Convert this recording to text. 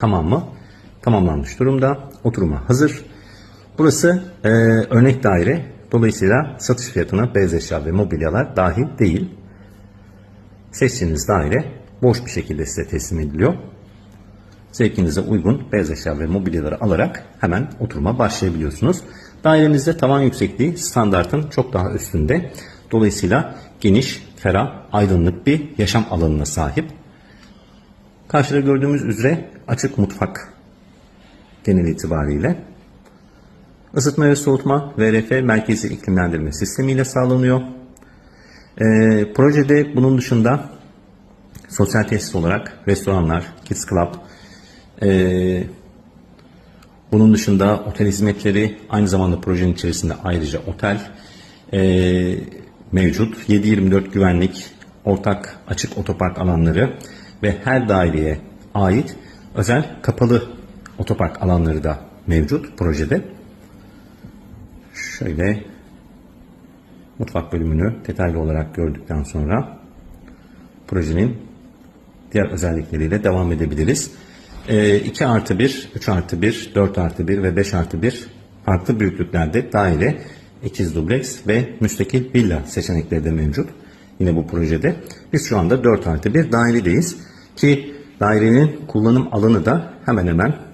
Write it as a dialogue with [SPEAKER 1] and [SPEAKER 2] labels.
[SPEAKER 1] tamamı tamamlanmış durumda. Oturuma hazır. Burası e, örnek daire. Dolayısıyla satış fiyatına beyaz eşya ve mobilyalar dahil değil. Seçtiğiniz daire boş bir şekilde size teslim ediliyor. Zevkinize uygun beyaz eşya ve mobilyaları alarak hemen oturuma başlayabiliyorsunuz. Dairemizde tavan yüksekliği standartın çok daha üstünde. Dolayısıyla geniş, ferah, aydınlık bir yaşam alanına sahip. Karşıda gördüğümüz üzere açık mutfak genel itibariyle. Isıtma ve soğutma VRF merkezi iklimlendirme sistemiyle sağlanıyor. Ee, projede bunun dışında sosyal tesis olarak restoranlar, kids club, ee, bunun dışında otel hizmetleri, aynı zamanda projenin içerisinde ayrıca otel ee, mevcut. 7-24 güvenlik, ortak açık otopark alanları ve her daireye ait özel kapalı otopark alanları da mevcut projede. Şöyle mutfak bölümünü detaylı olarak gördükten sonra projenin diğer özellikleriyle devam edebiliriz. Ee, 2 artı 1, 3 artı 1, 4 artı 1 ve 5 artı 1 farklı büyüklüklerde daire, ikiz dubleks ve müstakil villa seçenekleri de mevcut. Yine bu projede. Biz şu anda 4 artı 1 dairedeyiz ki dairenin kullanım alanı da hemen hemen